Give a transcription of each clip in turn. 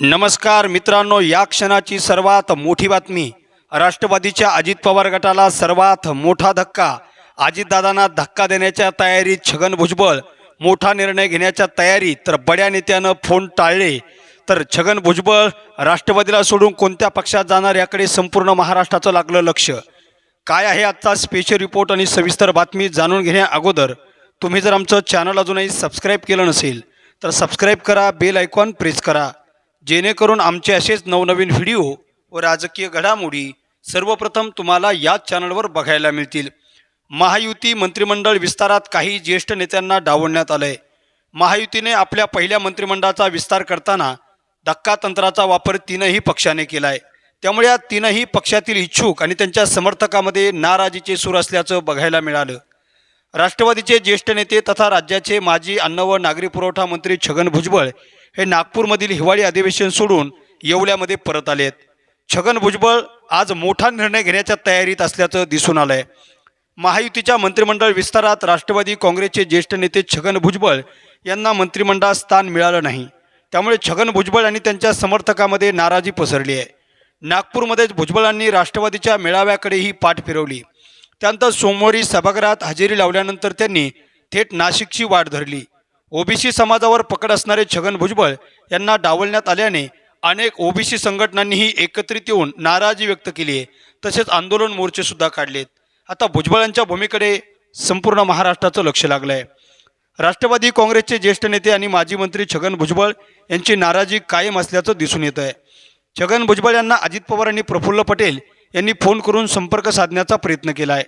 नमस्कार मित्रांनो या क्षणाची सर्वात मोठी बातमी. राष्ट्रवादीच्या अजित पवार गटाला सर्वात मोठा धक्का. अजितदादांना धक्का देण्याच्या तयारीत छगन भुजबळ. मोठा निर्णय घेण्याच्या तयारीत तर बड्या नेत्यानं फोन टाळले. तर छगन भुजबळ राष्ट्रवादीला सोडून कोणत्या पक्षात जाणार याकडे संपूर्ण महाराष्ट्राचं लागलं लक्ष. काय आहे आजचा स्पेशल रिपोर्ट आणि सविस्तर बातमी जाणून घेण्या अगोदर तुम्ही जर आमचं चॅनल अजूनही सबस्क्राईब केलं नसेल तर सबस्क्राईब करा बेल आयकॉन प्रेस करा. जेणेकरून आमचे असेच नवनवीन व्हिडिओ व राजकीय घडामोडी सर्वप्रथम तुम्हाला याच चॅनलवर बघायला मिळतील. महायुती मंत्रिमंडळ विस्तारात काही ज्येष्ठ नेत्यांना डावलण्यात आलंय. महायुतीने आपल्या पहिल्या मंत्रिमंडळाचा विस्तार करताना धक्का तंत्राचा वापर तीनही पक्षाने केलाय. त्यामुळे या तीनही पक्षातील इच्छुक आणि त्यांच्या समर्थकामध्ये नाराजीचे सूर असल्याचं बघायला मिळालं. राष्ट्रवादीचे ज्येष्ठ नेते तथा राज्याचे माजी अन्न व नागरी पुरवठा मंत्री छगन भुजबळ हे नागपूरमधील हिवाळी अधिवेशन सोडून येवल्यामध्ये परत आले आहेत छगन भुजबळ आज मोठा निर्णय घेण्याच्या तयारीत असल्याचं दिसून आलंय. महायुतीच्या मंत्रिमंडळ विस्तारात राष्ट्रवादी काँग्रेसचे ज्येष्ठ नेते छगन भुजबळ यांना मंत्रिमंडळात स्थान मिळालं नाही. त्यामुळे छगन भुजबळ आणि त्यांच्या समर्थकामध्ये नाराजी पसरली आहे. नागपूरमध्येच भुजबळांनी राष्ट्रवादीच्या मेळाव्याकडेही पाठ फिरवली. त्यानंतर सोमवारी सभागृहात हजेरी लावल्यानंतर त्यांनी थेट नाशिकची वाट धरली. ओबीसी समाजावर पकड असणारे छगन भुजबळ यांना डावलण्यात आल्याने अनेक ओबीसी संघटनांनीही एकत्रित येऊन नाराजी व्यक्त केली आहे. तसेच आंदोलन मोर्चे सुद्धा काढलेत. आता भुजबळांच्या भूमिकडे संपूर्ण महाराष्ट्राचं लक्ष लागलं आहे राष्ट्रवादी काँग्रेसचे ज्येष्ठ नेते आणि माजी मंत्री छगन भुजबळ यांची नाराजी कायम असल्याचं दिसून येत आहे छगन भुजबळ यांना अजित पवार आणि प्रफुल्ल पटेल यांनी फोन करून संपर्क साधण्याचा प्रयत्न केला आहे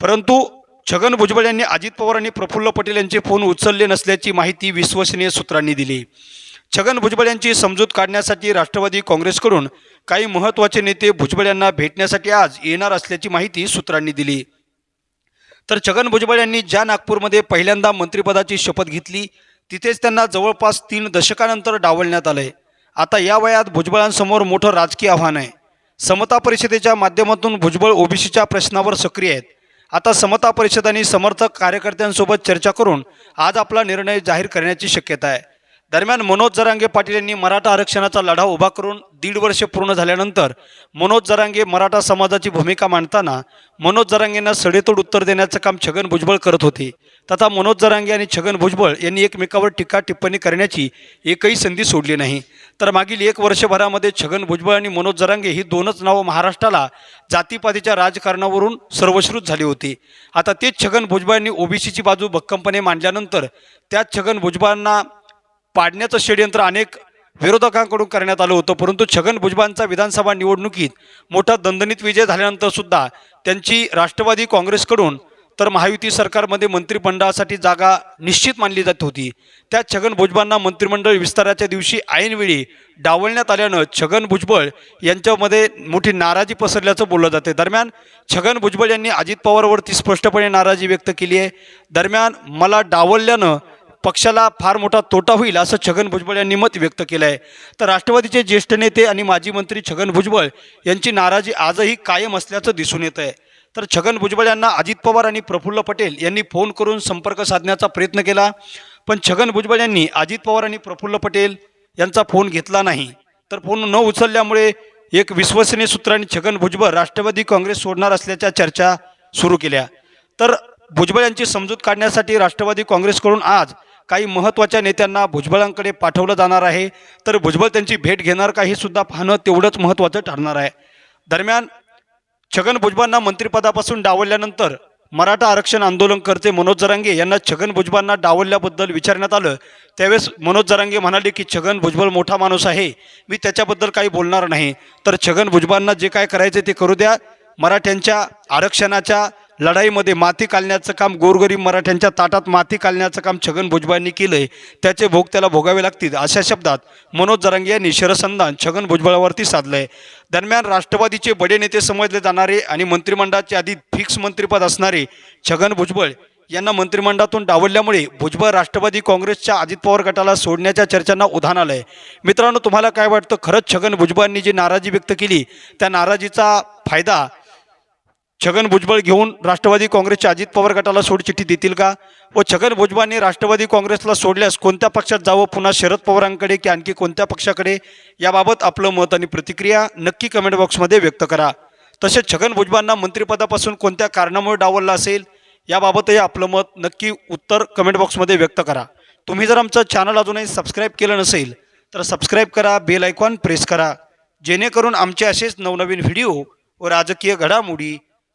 परंतु छगन भुजबळ यांनी अजित पवार आणि प्रफुल्ल पटेल यांचे फोन उचलले नसल्याची माहिती विश्वसनीय सूत्रांनी दिली. छगन भुजबळ यांची समजूत काढण्यासाठी राष्ट्रवादी काँग्रेसकडून काही महत्त्वाचे नेते भुजबळ यांना भेटण्यासाठी आज येणार असल्याची माहिती सूत्रांनी दिली. तर छगन भुजबळ यांनी ज्या नागपूरमध्ये पहिल्यांदा मंत्रिपदाची शपथ घेतली तिथेच त्यांना जवळपास तीन दशकानंतर डावलण्यात आलंय. आता या वयात भुजबळांसमोर मोठं राजकीय आव्हान आहे. समता परिषदेच्या माध्यमातून भुजबळ ओबीसीच्या प्रश्नावर सक्रिय आहेत. आता समता परिषद आणि समर्थक कार्यकर्त्यांसोबत चर्चा करून आज आपला निर्णय जाहीर करण्याची शक्यता आहे. दरम्यान मनोज जरांगे पाटील यांनी मराठा आरक्षणाचा लढा उभा करून दीड वर्ष पूर्ण झाल्यानंतर मनोज जरांगे मराठा समाजाची भूमिका मांडताना मनोज जरांगेंना सडेतोड उत्तर देण्याचं काम छगन भुजबळ करत होते. तथा मनोज जरांगे आणि छगन भुजबळ यांनी एकमेकावर टीका टिप्पणी करण्याची एकही संधी सोडली नाही. तर मागील एक वर्षभरामध्ये छगन भुजबळ आणि मनोज जरांगे ही दोनच नावं महाराष्ट्राला जातीपातीच्या राजकारणावरून सर्वश्रुत झाली होती. आता तेच छगन भुजबळ यांनी ओबीसीची बाजू भक्कमपणे मांडल्यानंतर त्याच छगन भुजबळांना पाडण्याचं षडयंत्र अनेक विरोधकांकडून करण्यात आलं होतं. परंतु छगन भुजबळांचा विधानसभा निवडणुकीत मोठा दणदणीत विजय झाल्यानंतर सुद्धा त्यांची राष्ट्रवादी काँग्रेसकडून तर महायुती सरकारमध्ये मंत्रिमंडळासाठी जागा निश्चित मानली जात होती. त्या छगन भुजबळांना मंत्रिमंडळ विस्ताराच्या दिवशी ऐनवेळी डावलण्यात आल्यानं छगन भुजबळ यांच्यामध्ये मोठी नाराजी पसरल्याचं बोललं जाते दरम्यान छगन भुजबळ यांनी अजित पवारवरती स्पष्टपणे नाराजी व्यक्त केली आहे. दरम्यान मला डावलल्यानं पक्षाला फार मोठा तोटा होईल असं छगन भुजबळ यांनी मत व्यक्त केलं आहे तर राष्ट्रवादीचे ज्येष्ठ नेते आणि माजी मंत्री छगन भुजबळ यांची नाराजी आजही कायम असल्याचं दिसून येत आहे तर छगन भुजबळ यांना अजित पवार आणि प्रफुल्ल पटेल यांनी फोन करून संपर्क साधण्याचा प्रयत्न केला पण छगन भुजबळ यांनी अजित पवार आणि प्रफुल्ल पटेल यांचा फोन घेतला नाही. तर फोन न उचलल्यामुळे एक विश्वसनीय सूत्रांनी छगन भुजबळ राष्ट्रवादी काँग्रेस सोडणार असल्याच्या चर्चा सुरू केल्या. तर भुजबळ यांची समजूत काढण्यासाठी राष्ट्रवादी काँग्रेसकडून आज काही महत्त्वाच्या नेत्यांना भुजबळांकडे पाठवलं जाणार आहे. तर भुजबळ त्यांची भेट घेणार का हे सुद्धा पाहणं तेवढंच महत्त्वाचं ठरणार आहे. दरम्यान छगन भुजबळांना मंत्रिपदापासून डावलल्यानंतर मराठा आरक्षण आंदोलनकर्ते मनोज जरांगे यांना छगन भुजबळांना डावलल्याबद्दल विचारण्यात आलं. त्यावेळेस मनोज जरांगे म्हणाले की छगन भुजबळ मोठा माणूस आहे. मी त्याच्याबद्दल काही बोलणार नाही. तर छगन भुजबळांना जे काय करायचे ते करू द्या. मराठ्यांच्या आरक्षणाच्या लढाईमध्ये माती कालण्याचं काम गोरगरीब मराठ्यांच्या ताटात माती कालण्याचं काम छगन भुजबळांनी केलंय त्याचे भोग त्याला भोगावे लागतील अशा शब्दात मनोज जरांगे यांनी शरसंधान छगन भुजबळावरती साधलंय. दरम्यान राष्ट्रवादीचे बडे नेते समजले जाणारे आणि मंत्रिमंडळाचे आधी फिक्स मंत्रिपद असणारे छगन भुजबळ यांना मंत्रिमंडळातून डावलल्यामुळे भुजबळ राष्ट्रवादी काँग्रेसच्या अजित पवार गटाला सोडण्याच्या चर्चांना उधाण आलंय. मित्रांनो तुम्हाला काय वाटतं? खरंच छगन भुजबळांनी जी नाराजी व्यक्त केली त्या नाराजीचा फायदा छगन भुजबळ घेऊन राष्ट्रवादी काँग्रेसच्या अजित पवार गटाला सोडचिठ्ठी देतील का? व छगन भुजबळांनी राष्ट्रवादी काँग्रेसला सोडल्यास कोणत्या पक्षात जावं? पुन्हा शरद पवारांकडे की आणखी कोणत्या पक्षाकडे? याबाबत आपलं मत आणि प्रतिक्रिया नक्की कमेंट बॉक्समध्ये व्यक्त करा. तसेच छगन भुजबळांना मंत्रिपदापासून कोणत्या कारणामुळे डावललं असेल? याबाबतही आपलं मत नक्की उत्तर कमेंट बॉक्समध्ये व्यक्त करा. तुम्ही जर आमचं चॅनल अजूनही सबस्क्राईब केलं नसेल तर सबस्क्राईब करा बेल आयकॉन प्रेस करा. जेणेकरून आमचे असेच नवनवीन व्हिडिओ व राजकीय घडामोडी